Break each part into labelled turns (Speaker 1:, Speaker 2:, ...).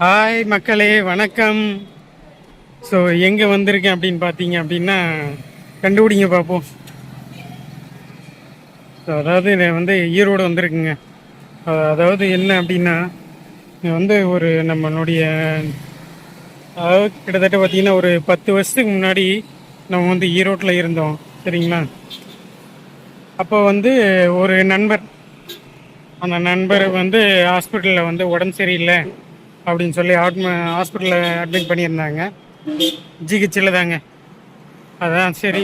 Speaker 1: Hi மக்களே வணக்கம். So எங்கே வந்திருக்கேன் அப்படின்னு பார்த்தீங்க அப்படின்னா கண்டுபிடிங்க பார்ப்போம். ஸோ அதாவது நான் வந்து ஈரோடு வந்திருக்குங்க. அதாவது என்ன அப்படின்னா இது வந்து ஒரு நம்மளுடைய அதாவது கிட்டத்தட்ட பார்த்தீங்கன்னா ஒரு பத்து வருஷத்துக்கு முன்னாடி நம்ம வந்து ஈரோட்டில் இருந்தோம். சரிங்களா? அப்போ வந்து ஒரு நண்பர் அந்த நண்பர் வந்து ஹாஸ்பிட்டலில் வந்து உடம்பு சரியில்லை. அப்படின்னு சொல்லி ஆட்ம ஹாஸ்பிட்டலில் அட்மிட் பண்ணியிருந்தாங்க. ஜிஹெச்சில் தாங்க அதான் சரி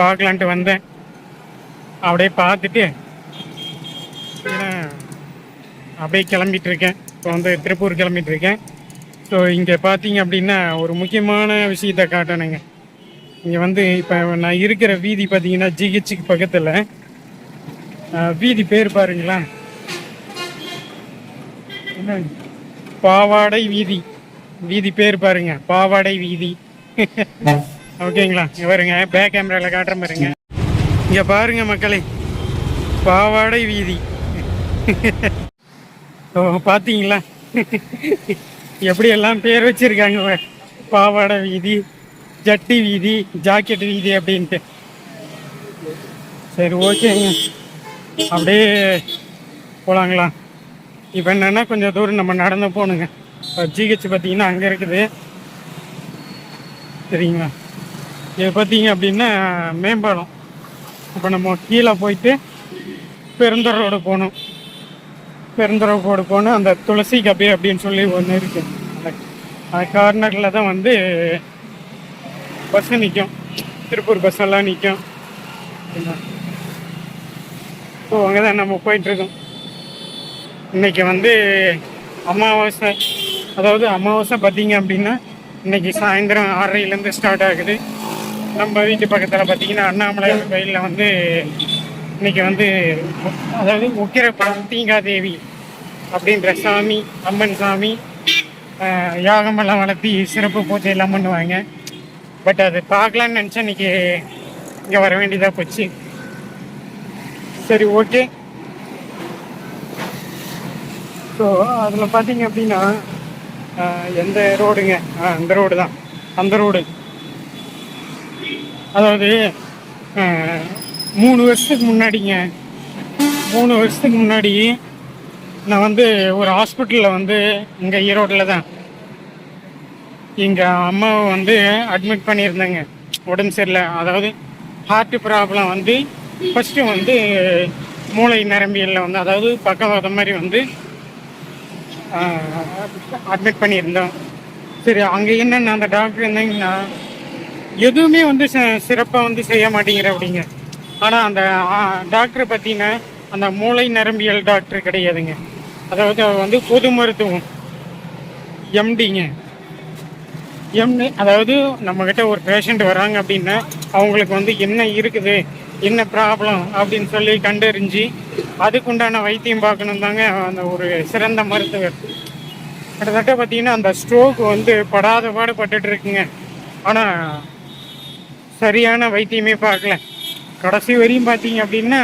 Speaker 1: பார்க்கலான்ட்டு வந்தேன். அப்படியே பார்த்துட்டு ஏன்னா, அப்படியே கிளம்பிட்டு இருக்கேன் இப்போ வந்து திருப்பூர் கிளம்பிட்டுருக்கேன். ஸோ இங்கே பார்த்தீங்க அப்படின்னா ஒரு முக்கியமான விஷயத்தை காட்டணுங்க. இங்கே வந்து இப்போ நான் இருக்கிற வீதி பார்த்தீங்கன்னா ஜிஹெச்சுக்கு பக்கத்தில் வீதி பேர் பாருங்களா என்ன பாவாடை வீதி. வீதி பேர் பாருங்க பாவாடை வீதி. ஓகேங்களா? வருங்க பேக் கேமராவில் காட்டுற பாருங்க. இங்கே பாருங்க மக்களே பாவாடை வீதி. ஓ பார்த்தீங்களா எப்படி எல்லாம் பேர் வச்சுருக்காங்க பாவாடை வீதி ஜட்டி வீதி ஜாக்கெட் வீதி அப்படின்ட்டு. சரி ஓகேங்க. அப்படியே போலாங்களா? இப்போ என்னென்னா கொஞ்சம் தூரம் நம்ம நடந்து போகணுங்க இப்போ ஜிஹெச் பார்த்தீங்கன்னா அங்கே இருக்குது. சரிங்களா? இது பார்த்தீங்க அப்படின்னா மேம்பாலம். இப்போ நம்ம கீழே போயிட்டு பெருந்தரோடு போகணும். பெருந்தர ரோடு போகணும். அந்த துளசி கபி அப்படின்னு சொல்லி ஒன்று இருக்குது அந்த கார்னரில் தான் வந்து பஸ்ஸு நிற்கும் திருப்பூர் பஸ்ஸெல்லாம் நிற்கும் ஸோ அங்கே தான் நம்ம போயிட்டுருக்கோம் இன்னைக்கு வந்து அமாவாசை அதாவது அமாவாசை பார்த்தீங்க அப்படின்னா இன்னைக்கு சாயந்தரம் ஆறரைலேருந்து ஸ்டார்ட் ஆகுது. நம்ம வீட்டு பக்கத்தில் பார்த்தீங்கன்னா அண்ணாமலை கோயிலில் வந்து இன்னைக்கு வந்து அதாவது உக்கிர தீங்காதேவி அப்படின்ற சாமி அம்மன் சாமி யாகமெல்லாம் வளர்த்தி சிறப்பு பூஜை எல்லாம் பண்ணுவாங்க. பட் அது பார்க்கலான்னு நினச்சா இன்னைக்கு இங்கே வர வேண்டியதாக போச்சு. சரி ஓகே. ஸோ அதில் பார்த்தீங்க அப்படின்னா எந்த ரோடுங்க அந்த ரோடு தான். அந்த ரோடு அதாவது மூணு வருஷத்துக்கு முன்னாடிங்க. மூணு வருஷத்துக்கு முன்னாடி நான் வந்து ஒரு ஹாஸ்பிட்டலில் வந்து இங்கே ஈரோட்டில் தான். எங்கள் அம்மாவை வந்து அட்மிட் பண்ணியிருந்தேங்க. உடம்பு சரியில்லை. அதாவது ஹார்ட் ப்ராப்ளம் வந்து ஃபஸ்ட்டு வந்து மூளை நரம்பியலில் வந்து அதாவது பக்கவாதம் மாதிரி வந்து அட்மிட் பண்ணியிருந்தோம். சரி அங்கே என்னென்ன அந்த டாக்டர் என்னங்கன்னா எதுவுமே வந்து சிறப்பாக வந்து செய்ய மாட்டேங்கிற அப்படிங்க. ஆனால் அந்த டாக்டரை பார்த்தீங்கன்னா அந்த மூளை நரம்பியல் டாக்டர் கிடையாதுங்க. அதாவது அவர் வந்து பொது மருத்துவம். எம்டிங்க எம்டி அதாவது நம்மக்கிட்ட ஒரு பேஷண்ட் வராங்க அப்படின்னா அவங்களுக்கு வந்து என்ன இருக்குது என்ன ப்ராப்ளம் அப்படின்னு சொல்லி கண்டறிஞ்சு அதுக்குண்டான வைத்தியம் பார்க்கணும் தாங்க அந்த ஒரு சிறந்த மருத்துவர். கிட்டத்தட்ட பார்த்தீங்கன்னா அந்த ஸ்ட்ரோக் வந்து படாத பாடு இருக்குங்க. ஆனால் சரியான வைத்தியமே பார்க்கல. கடைசி வரையும் பார்த்தீங்க அப்படின்னா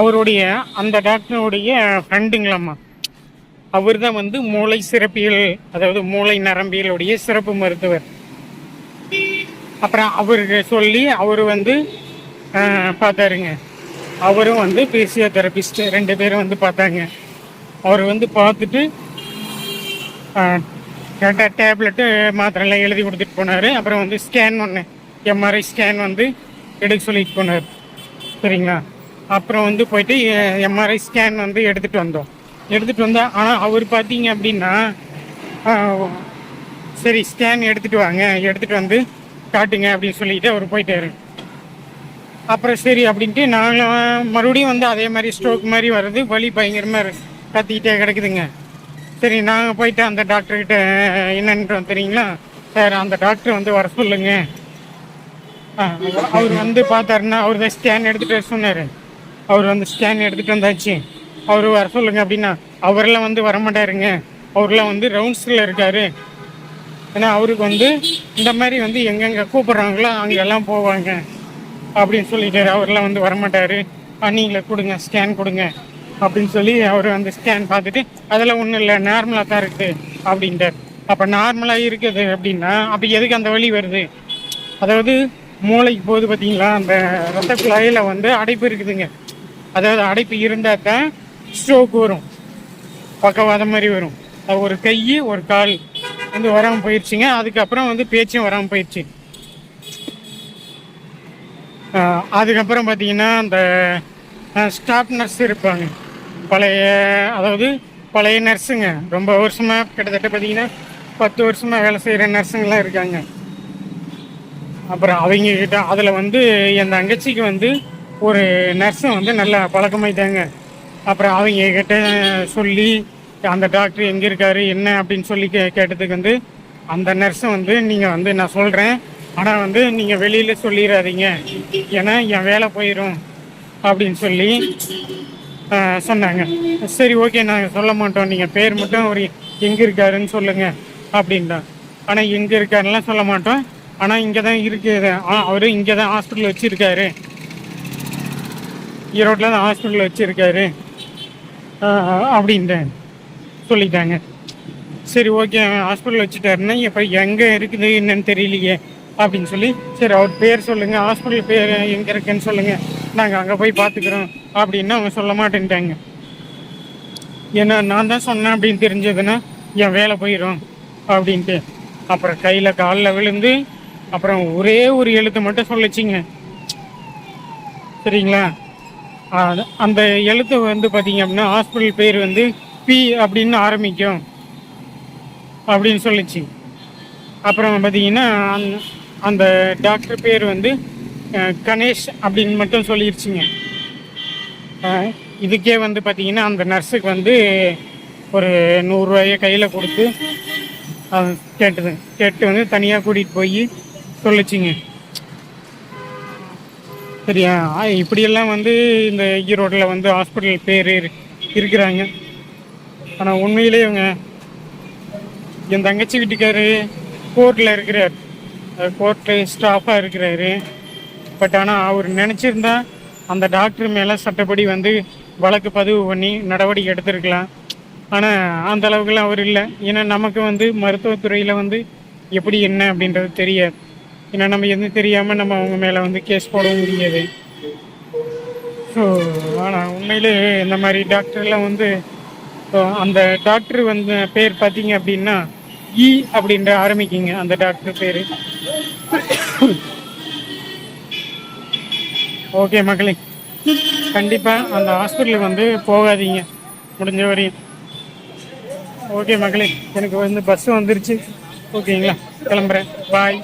Speaker 1: அவருடைய அந்த டாக்டருடைய ஃப்ரெண்டுங்களாம்மா அவர் தான் வந்து மூளை சிறப்பியல் அதாவது மூளை நரம்பியலுடைய சிறப்பு மருத்துவர். அப்புறம் அவருக்கு சொல்லி அவர் வந்து பார்த்தாருங்க. அவரும் வந்து பிசியோதெரபிஸ்ட் ரெண்டு பேரும் வந்து பார்த்தாங்க. அவர் வந்து பார்த்துட்டு கேட்டால் டேப்லெட்டு மாத்திரைலாம் எழுதி கொடுத்துட்டு போனார். அப்புறம் வந்து ஸ்கேன் ஒன்று எம்ஆர்ஐ ஸ்கேன் வந்து எடுக்க சொல்லிட்டு போனார். சரிங்களா? அப்புறம் வந்து போயிட்டு எம்ஆர்ஐ ஸ்கேன் வந்து எடுத்துகிட்டு வந்தோம். எடுத்துகிட்டு வந்தோம் ஆனால் அவர் பார்த்தீங்க அப்படின்னா சரி ஸ்கேன் எடுத்துகிட்டு வாங்க எடுத்துகிட்டு வந்து காட்டுங்க அப்படின்னு சொல்லிட்டு அவர் போயிட்டாரு. அப்புறம் சரி அப்படின்ட்டு நாங்களும் மறுபடியும் வந்து அதே மாதிரி ஸ்ட்ரோக் மாதிரி வருது வலி பயங்கரமாக கத்திக்கிட்டே கிடக்குதுங்க. சரி நாங்கள் போயிட்டு அந்த டாக்டர்கிட்ட என்னன்றோம் தெரியுங்களா? சார் அந்த டாக்டர் வந்து வர சொல்லுங்க. அவர் வந்து பார்த்தாருன்னா அவர் தான் ஸ்கேன் எடுத்துகிட்டு வர சொன்னார். அவர் வந்து ஸ்கேன் எடுத்துகிட்டு வந்தாச்சு. அவர் வர சொல்லுங்க அப்படின்னா அவரெல்லாம் வந்து வரமாட்டாருங்க. அவர்லாம் வந்து ரவுண்ட்ஸில் இருக்காரு. ஏன்னா அவருக்கு வந்து இந்த மாதிரி வந்து எங்கெங்கே கூப்பிட்றாங்களோ அங்கெல்லாம் போவாங்க. அப்படின்னு சொல்லிட்டாரு அவர்லாம் வந்து வரமாட்டார். நீங்களே கொடுங்க ஸ்கேன் கொடுங்க அப்படின்னு சொல்லி அவர் வந்து ஸ்கேன் பார்த்துட்டு அதெல்லாம் ஒன்றும் இல்லை நார்மலாக தான் இருக்குது அப்படின்ட்டார். அப்போ நார்மலாக இருக்குது அப்படின்னா அப்போ எதுக்கு அந்த வழி வருது? அதாவது மூளைக்கு போகுது பார்த்தீங்களா? அந்த ரத்த குழாயில் வந்து அடைப்பு இருக்குதுங்க. அதாவது அடைப்பு இருந்தால் தான் ஸ்ட்ரோக் வரும். பக்கவாதம் மாதிரி வரும். அது ஒரு கை ஒரு கால் வந்து வராமல் போயிடுச்சுங்க அதுக்கப்புறம் வந்து பேச்சும் வராமல் போயிடுச்சு அதுக்கப்புறம் பார்த்தீங்கன்னா அந்த ஸ்டாஃப் நர்ஸ் இருப்பாங்க. பழைய அதாவது பழைய நர்ஸுங்க ரொம்ப வருஷமாக கிட்டத்தட்ட பார்த்தீங்கன்னா பத்து வருஷமாக வேலை செய்கிற நர்ஸுங்கெலாம் இருக்காங்க. அப்புறம் அவங்கக்கிட்ட அதில் வந்து என் தங்கச்சிக்கு வந்து ஒரு நர்ஸும் வந்து நல்லா பழக்கமாயிட்டாங்க. அப்புறம் அவங்க கிட்ட சொல்லி அந்த டாக்டர் எங்கே இருக்காரு என்ன அப்படின்னு சொல்லி கே கேட்டதுக்கு வந்து அந்த நர்ஸும் வந்து நீங்கள் வந்து நான் சொல்கிறேன் ஆனால் வந்து நீங்கள் வெளியில் சொல்லிடாதீங்க ஏன்னா என் வேலை போயிடும் அப்படின்னு சொல்லி சொன்னாங்க. சரி ஓகே நாங்கள் சொல்ல மாட்டோம். நீங்கள் பேர் மட்டும் ஒரு எங்கே இருக்காருன்னு சொல்லுங்கள் அப்படின்ட்டான் ஆனால் எங்கே இருக்காருலாம் சொல்ல மாட்டோம். ஆனால் இங்கே தான் இருக்குது அவர் இங்கே தான் ஹாஸ்பிட்டல் வச்சுருக்காரு. ஈரோட்டில் தான் ஹாஸ்பிட்டல் வச்சுருக்காரு. அப்படின்ட்டு சொல்லிட்டாங்க. சரி ஓகே ஹாஸ்பிட்டல் வச்சுட்டாருன்னா இப்போ எங்கே இருக்குது என்னன்னு தெரியலையே. அப்படின்னு சொல்லி சரி அவர் பேர் சொல்லுங்கள் ஹாஸ்பிட்டல் பேர் எங்கே இருக்குன்னு சொல்லுங்கள் நாங்கள் அங்கே போய் பார்த்துக்குறோம் அப்படின்னு அவங்க சொல்ல மாட்டேன்ட்டாங்க. ஏன்னா நான் தான் சொன்னேன் அப்படின்னு தெரிஞ்சதுன்னா என் வேலை போயிடும் அப்படின்ட்டு. அப்புறம் கையில் காலில் விழுந்து அப்புறம் ஒரே ஒரு எழுத்து மட்டும் சொல்லிச்சிங்க. சரிங்களா? அது- அந்த எழுத்து வந்து பார்த்தீங்க அப்படின்னா ஹாஸ்பிட்டல் பேர் வந்து பி அப்படின்னு ஆரம்பிக்கும் அப்படின்னு சொல்லிச்சு. அப்புறம் பார்த்தீங்கன்னா அந்த- டாக்டர் பேர் வந்து கணேஷ் அப்படின்னு மட்டும் சொல்லிருச்சுங்க. இதுக்கே வந்து பார்த்தீங்கன்னா அந்த நர்ஸுக்கு வந்து ஒரு நூறுரூவாயை கையில் கொடுத்து அது கேட்டது கேட்டு வந்து தனியாக கூட்டிகிட்டு போய் சொல்லிச்சிங்க. சரியா? இப்படியெல்லாம் வந்து இந்த ஈரோட்டில் வந்து ஹாஸ்பிட்டல் பேர் இருக்கிறாங்க. ஆனால் உண்மையிலே இவங்க என் தங்கச்சி வீட்டுக்காரு கோர்ட்டில் இருக்கிறார். கோர்ட்டில் ஸ்டாஃபாக இருக்கிறாரு. பட் ஆனால் அவர் நினச்சிருந்தா அந்த டாக்டர் மேலே சட்டப்படி வந்து வழக்கு பதிவு பண்ணி நடவடிக்கை எடுத்திருக்கலாம். ஆனால் அந்த அளவுக்குலாம் அவர் இல்லை. ஏன்னா நமக்கு வந்து மருத்துவத்துறையில் வந்து எப்படி என்ன அப்படின்றது தெரியாது. ஏன்னா நம்ம எதுவும் தெரியாமல் நம்ம அவங்க மேலே வந்து கேஸ் போடவும் முடியாது. ஸோ ஆனால் உண்மையிலே இந்த மாதிரி டாக்டர்லாம் வந்து அந்த டாக்டர் வந்து பேர் பார்த்தீங்க அப்படின்னா இ அப்படின்ற ஆரம்பிக்குங்க அந்த டாக்டர் பேர். ஓகே மக்களே கண்டிப்பாக அந்த ஹாஸ்பிட்டலுக்கு வந்து போகாதீங்க. முடிஞ்ச வரையும். ஓகே மக்களே எனக்கு வந்து பஸ்ஸு வந்துருச்சு. ஓகேங்களா? கிளம்புறேன். பாய்